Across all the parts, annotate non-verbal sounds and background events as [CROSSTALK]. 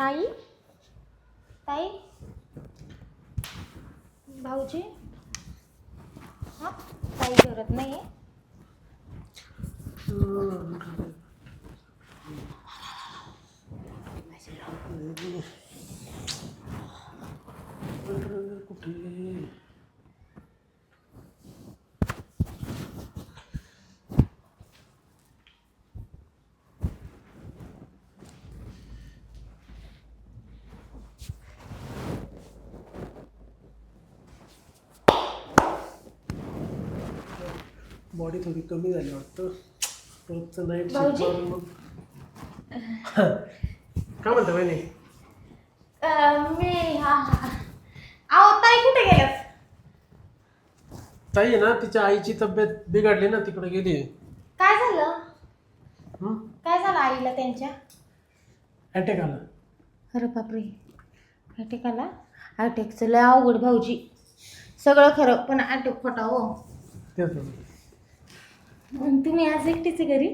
ताई ताई भाऊजी हा ताई करत नाही कुठे बॉडी थोडी कमी झाली वाटतं. रोजचं नाईट भाऊजी? मग. [LAUGHS] काय म्हणता बहिणी मी हा अहो ताई कुठे गेल्यात? ताई आहे ना तिच्या आईची तब्येत बिघडली ना तिकडे गेली. काय झालं? काय झालं आईला त्यांच्या? अटॅक आला. अरे बापरे. अटॅक आला? अटॅकचं लय अवघड भाऊजी. सगळं खरं पण अटॅक खोटा हो. तेच मग तुम्ही आज एकटीच आहे घरी?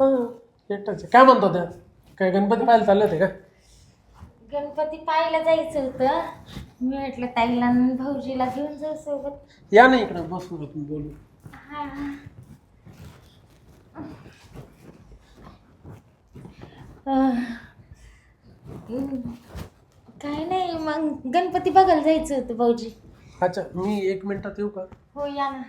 हां एकटाच. काय म्हणतो त्या काय गणपती पाहायला चालले होते का? गणपती पाहायला जायचं होतं. मी म्हटलं ताईला आणि भाऊजीला घेऊन जाऊ सोबत. या ना इकडं बसू आपण बोलू. हा अह, हम्म, काय नाही मग गणपती बघायला जायचं होतं भाऊजी. अच्छा मी एक मिनिटात येऊ का? हो या ना.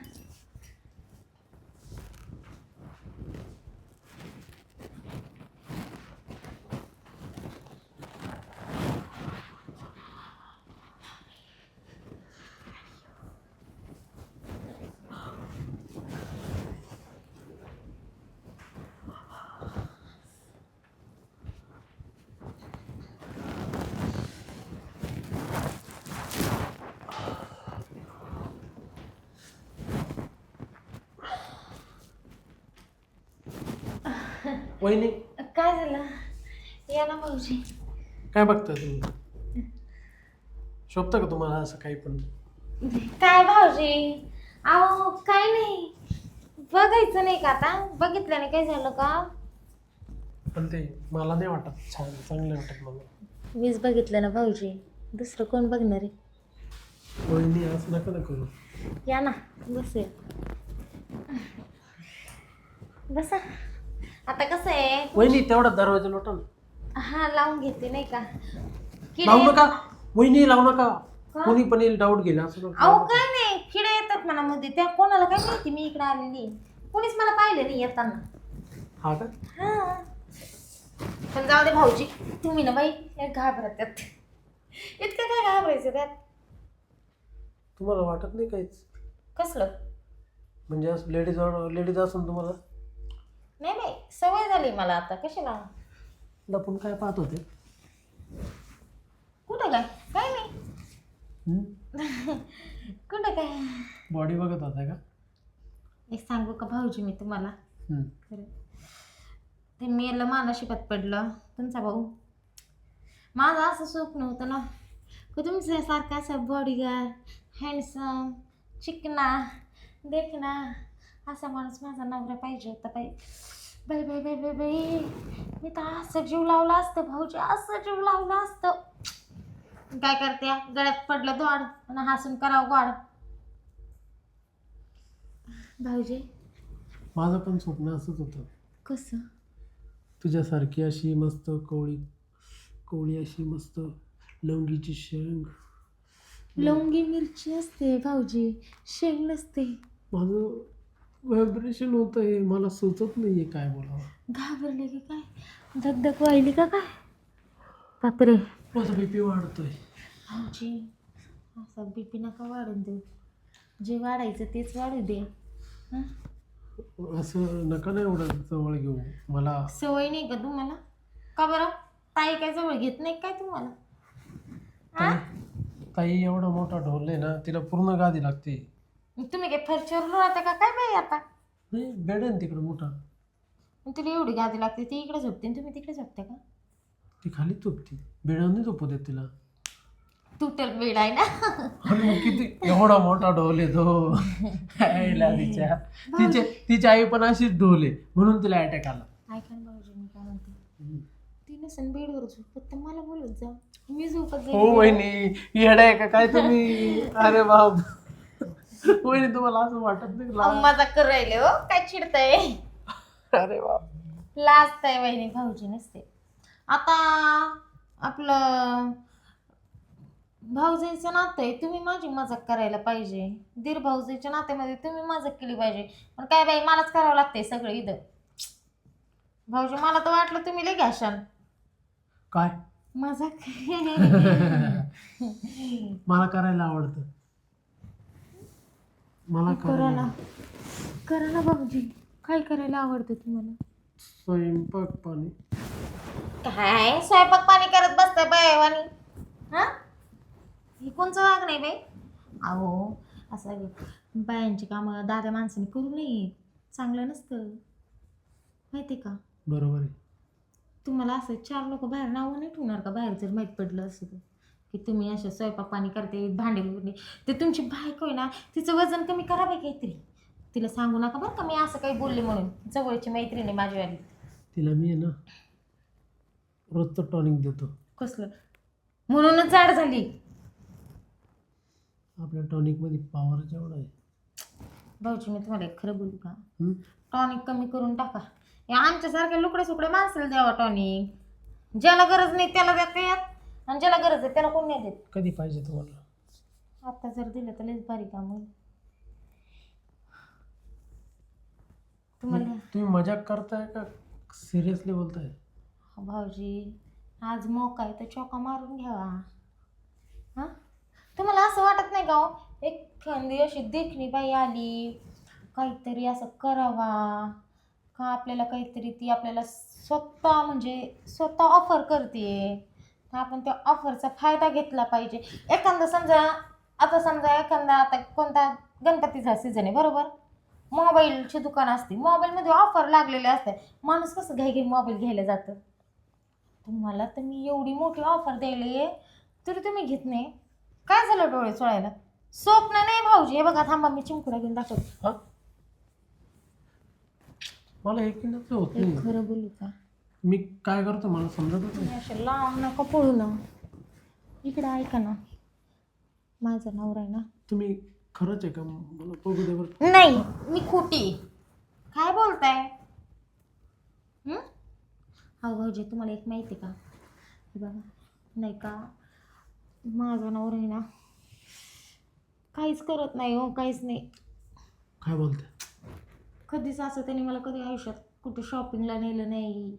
वहिनी? काय झालं? या ना भाऊजी काय बघता तुम्ही? शोभतं का तुम्हाला असं काही पण? काय भाऊजी? अहो काय नाही. बघायचं नाही का आता? बघितल्याने काय झालं का? पण ते मला नाही वाटत छान चांगलं वाटत मला. मीच बघितलं ना भाऊजी. दुसरं कोण बघणार आहे? वहिनी असं नका ना करू. या ना बसूया. बसा. आता कसं आहे वहिनी तेवढा दरवाजा लोटा ना हा लावून घेते नाही का? किडे लावू नका. वहिनी लावू नका. का? कोणी पण येईल डाऊट गेला असं नका. अहो. काय नाही. किडे येतात मनामध्ये त्या कोणाला काय माहिती मी इकडे आलेली कोणीच मला पाहिलं नाही येताना. हा का? हा. पण जाऊ दे भाऊजी तुम्ही ना बाई एक घाबरत त्यात इतकं काय घाबरायचं त्यात? तुम्हाला वाटत नाही काहीच? कसलं? म्हणजे असं लेडीज लेडीज असून तुम्हाला? नाही नाही सवय झाली मला आता. कशाला? लपून काय पाहत होते? कुठं काय? काय नाही? [LAUGHS] कुठं काय? बॉडी बघत होता का? एक सांगू का भाऊजी मी तुम्हाला. खरं. ते मेलं मानशिबात पडलं. तुमचा भाऊ? माझं असं स्वप्न होतं ना. की तुमच्यासारखा असं बॉडीगार्ड हँडसम चिकना देखना. असा माणूस माझा नवरा पाहिजे होता बाई. बाई बाई बाई बाई बाई. मी तर असं जीव लावला असतं भाऊजी असं जीव लावलं असतं. काय करते? गळ्यात पडलं दोड आणि हसून करावं गोड. भाऊजी. माझं पण स्वप्न असंच होतं. कसं? तुझ्यासारखी अशी मस्त कोवळी कोवळी अशी मस्त लवंगीची शेंग. लवंगी मिरची असते भाऊजी. शेंग नसते. माझं व्हायब्रेशन होतं आहे मला सुचत नाही आहे काय बोलावं. घाबरले की काय? धगधग व्हायली का काय? बापरे. माझा बी पी वाढतोय. भाऊजी असं बीपी नका वाढून देऊ. जे वाढायचं तेच वाढू दे. हं? असं नका नाही एवढं जवळ घेऊ. मला सवय नाही का तुम्हाला? का बरं? ताई काय जवळ घेत नाही काय तुम्हाला? ताई ताई एवढा मोठा ढोल आहे ना तिला पूर्ण गादी लागते. तुम्ही काय फरच्यावर राहता का? काय बाई आता? नाही बेड आहे ना तिकडं मोठा. मग तुला एवढी गादी लागते ती इकडे झोपते आणि तुम्ही तिकडे झोपते का? ती खाली झोपते. बेडावर नाही झोपू देत तिला. तुटल बेड आहे ना. आणि मग किती एवढा मोठा ढोल आहे तो. आईला तिच्या. तिची आई पण अशीच ढोल आहे. म्हणून तिला अटॅक आला. ऐका ना भाऊजी मी काय म्हणते? ती नसेल बेडवर झोपत तर मला बोलत जा. मी झोपत हो वहिनी. येडा आहे का काय तुम्ही? अरे बाप. वहिनी तुम्हाला असं वाटत नाही का? अहो, मजा करायले हो. काय चिडताय? अरे बाप. लाजताय वहिनी भाऊजी नसते. आता आपलं भाऊजाईचं नातं आहे तुम्ही माझी मजाक करायला पाहिजे. दीर भाऊजाईच्या नात्यामध्ये तुम्ही मजाक केली पाहिजे. पण काय बाई मलाच करावं लागतंय सगळं इथं. भाऊजी मला तर वाटलं तुम्ही लय घ्याशाल काय? मजाक. [LAUGHS] मला करायला आवडतं. मला करा करायला ना करा ना भाऊजी. काय करायला आवडतं तुम्हाला? स्वयंपाक पाणी. काय? स्वयंपाक पाणी करत बसताय बायवानी हा हे? कोणचं वाग नाही बाई. अहो असं बायांची कामं दादा माणसाने करू नये. चांगलं नसतं. माहिती का? बरोबर आहे. तुम्हाला असं चार लोक बाहेर नावं नाही ठेवणार का? बाहेर जर माहीत पडलं असं तर. की तुम्ही अशा स्वयंपाक पाणी करते भांडे बिंडे ते तुमची बायको आहे ना तिचं वजन कमी करा बाई काहीतरी. तिला सांगू नका बरं का मी असं काही बोलले म्हणून. जवळची मैत्रीण आहे माझीवाली तिला मी आहे ना रोजचं टॉनिक देतो. कसलं? म्हणूनच जाड झाली. आपल्या टॉनिकमध्ये पॉवर जेवढा आहे. भाऊजी मी तुम्हाला एक खरं बोलू का? हं? टॉनिक कमी करून टाका. या आमच्यासारख्या लुकडे सुकडे माणसाला द्यावा टॉनिक ज्याला गरज नाही त्याला द्या यात आणि ज्याला गरज आहे त्याला कोण नाही देत? कधी पाहिजे तुम्हाला? आता जर दिलं तर लईच भारी काम होईल. तुम्हाला तुम्ही मजाक करताय का? सिरियसली बोलताय? भाऊजी आज मोका आहे तर चौका मारून घ्यावा. हां? तुम्हाला असं वाटत नाही का हो? एखादी अशी देखणी बाई आली काहीतरी असं करावा. का आपल्याला काहीतरी ती आपल्याला स्वतः म्हणजे स्वतः ऑफर करते? आपण त्या ऑफरचा फायदा घेतला पाहिजे. एखादा समजा आता समजा एखादा आता कोणता गणपतीचा सीझन आहे बरोबर? मोबाईलची दुकान असते. मोबाईलमध्ये ऑफर लागलेले असते माणूस कसं घाई घाई मोबाईल घ्यायला जातं? तुम्हाला तर मी एवढी मोठी ऑफर द्यायला आहे तरी तुम्ही घेत नाही. काय झालं डोळे चोळायला? स्वप्न नाही भाऊजी. हे बघा थांबा मी चिमकुडा घेऊन दाखवते. हा? मला नाही? खरं बोलू का? मी काय करतो मला समजतच नाही. तुम्ही असे लांब नका पळू ना. इकडं ऐका ना. माझा नवरा आहे ना. तुम्ही खरंच आहे का? मला बघू दे बरं. नाही मी खोटी काय बोलताय? हं? हो भाऊजी तुम्हाला एक माहिती आहे का? हे बघा. नाही का? माझा नवरा आहे ना काहीच करत नाही हो काहीच नाही. काय बोलते कधीच असं त्यांनी मला कधी आयुष्यात कुठं शॉपिंगला नेलं नाही.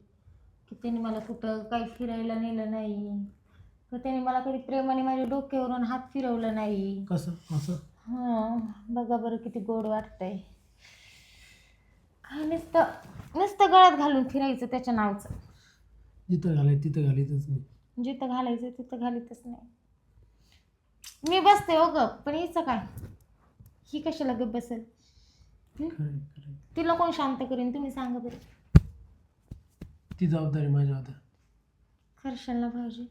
की त्यांनी मला कुठं काही फिरायला नेलं नाही. तर त्यांनी मला कधी प्रेमाने माझ्या डोक्यावरून हात फिरवलं नाही. कसं? असं? हां बघा बरं किती गोड वाटतंय. काय नुसतं नुसतं गळ्यात घालून फिरायचं त्याच्या नावचं. जिथं घालाय तिथं घालायचंच नाही. जिथं घालायचं तिथं घालीतच नाही. मी बसते हो गप पण हिचं काय? ही कशाला गप बसेल? खरं आहे, खरं आहे. तिला कोण शांत करेन? तुम्ही सांगा बरं. ती जबाबदारी माझ्या होत्या ना भाऊजी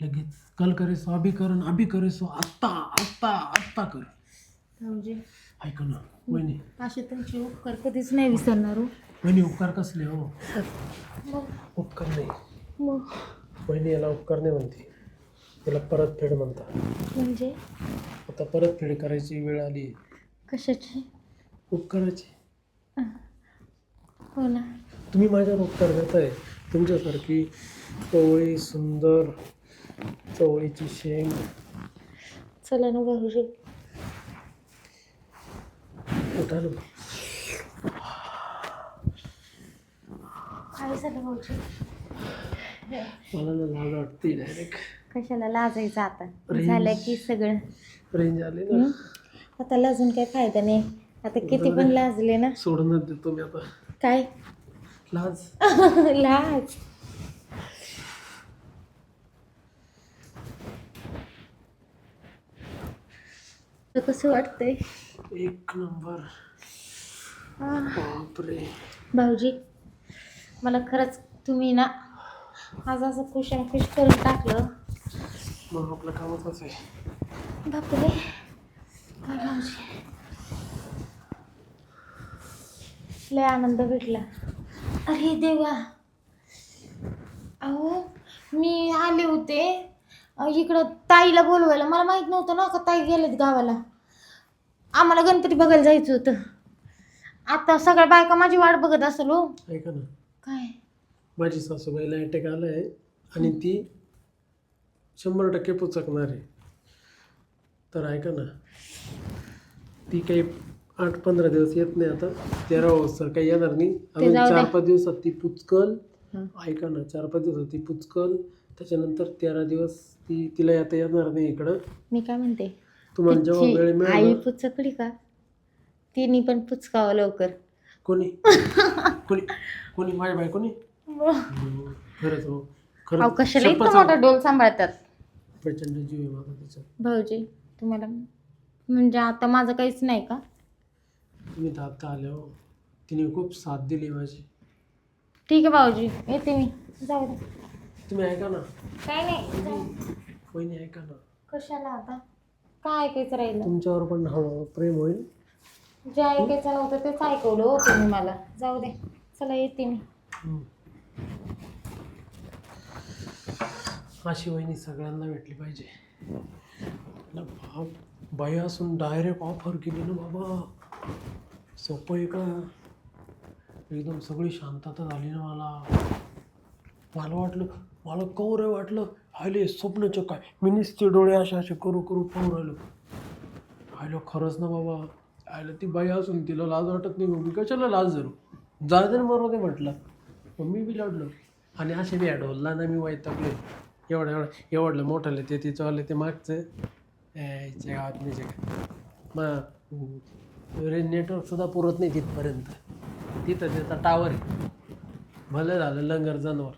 लगेच. कल करे सो अभी कर अभी करे सो आत्ता आत्ता आत्ता कर. भाऊजी ऐका ना वहिनी. असे तुमचे उपकार कधीच नाही विसरणार हो. वहिनी उपकार कसले हो? मग. उपकार नाही. मग. वहिनी याला उपकार नाही म्हणते. याला परतफेड म्हणतात. म्हणजे? आता परतफेड करायची वेळ आली. कशाची? उपकाराची. हो ना. तुम्ही माझ्यावर उपकार करताय तुमच्यासारखी चवळी सुंदर चवळीची शेंग. चला ना भाऊजी उठा ना. काय झालं भाऊजी? मला ना लाज वाटते डायरेक्ट कशाला लाजायचं आता. झालं की सगळं. रेंज आली ना. हं? आता लाजून काय फायदा नाही. आता किती पण लाजले ना. सोडूनच देतो मी आता. काय? लाज. [LAUGHS] लाज. कसं वाटतंय? एक नंबर. बापरे. भाऊजी मला खरंच तुम्ही ना आज असं खुश आणि खुश करून टाकलं. मग आपलं कामच असं आहे. बापरे. काय भाऊजी. लय आनंद भेटला. अरे देवा. अहो मी आले होते. इकडं ताईला बोलवायला. मला माहीत नव्हतं ना का ताई गेलेत गावाला. आम्हाला गणपती बघायला जायचं होतं. आता सगळ्या बायका माझी वाट बघत असेल हो. ऐका ना. काय? माझी सासूबाईला अटॅक आला आहे आणि ती शंभर टक्के पुचकणार आहे. तर ऐका ना ती काही आठ पंधरा दिवस येत नाही आता. तेरा वाजता काही येणार नाही. अजून जाऊ चार द्या. पाच दिवसात ती पुचकल. हं. ऐका ना चार पाच दिवसात ती पुचकल. त्याच्यानंतर तेरा दिवस ती तिला येता येणार नाही इकडं. मी काय म्हणते? तुम्हाला जेव्हा तिची वेळ आई मिळेल ना- पुचकली का? तिने पण पुचकावं लवकर. कोणी? [LAUGHS] कोणी? कोणी? माझ्या बाय कोणी? खरंच हो. अहो खरंच कशाला शपथ इतकं मोठा डोल सांभाळतात. प्रचंड जीव आहे माझा तिचा भाऊजी तुम्हाला म्हणजे आता माझं काहीच नाही का? तुम्ही आत्ता आले हो तिने खूप साथ दिली माझी. ठीक आहे भाऊजी येते मी. जाऊ दे. तुम्ही ऐका ना. काय नाही जाऊ. वहिनी ऐका ना. कशाला आता? काय ऐकायचं राहिलं? तुमच्यावर पण हळूहळू प्रेम होईल. जे ऐकायचं नव्हतं तेच ऐकवलं हो तुम्ही मला. जाऊ दे. चला येते मी. अशी वहिनी सगळ्यांना भेटली पाहिजे. बाप बाई असून डायरेक्ट ऑफर केली ना बाबा. सोपं आहे का एकदम सगळी शांतता झाली ना मला. मला वाटलं मला कौर वाटलं. हायले स्वप्नचं काय मी नुसते डोळे असे असे करू करू पाहून राहिलो. आयलो खरंच ना बाबा. आयलं ती बाई असून तिला लाज वाटत नाही मग मी कशाला लाज धरू? जाऊ दे बरोबर ते म्हटलं. मग मी बी लढलो. आणि असे बी ढोलला ना मी वैतागले एवढं एवढं एवढलं मोठं ते तिचं आलं ते मागचं. याच्या गावात नाही काय मग नेटवर्कसुद्धा पुरत नाही तिथपर्यंत. तिथं त्याचा टावर आहे. भलं झालं लंगर जनावर.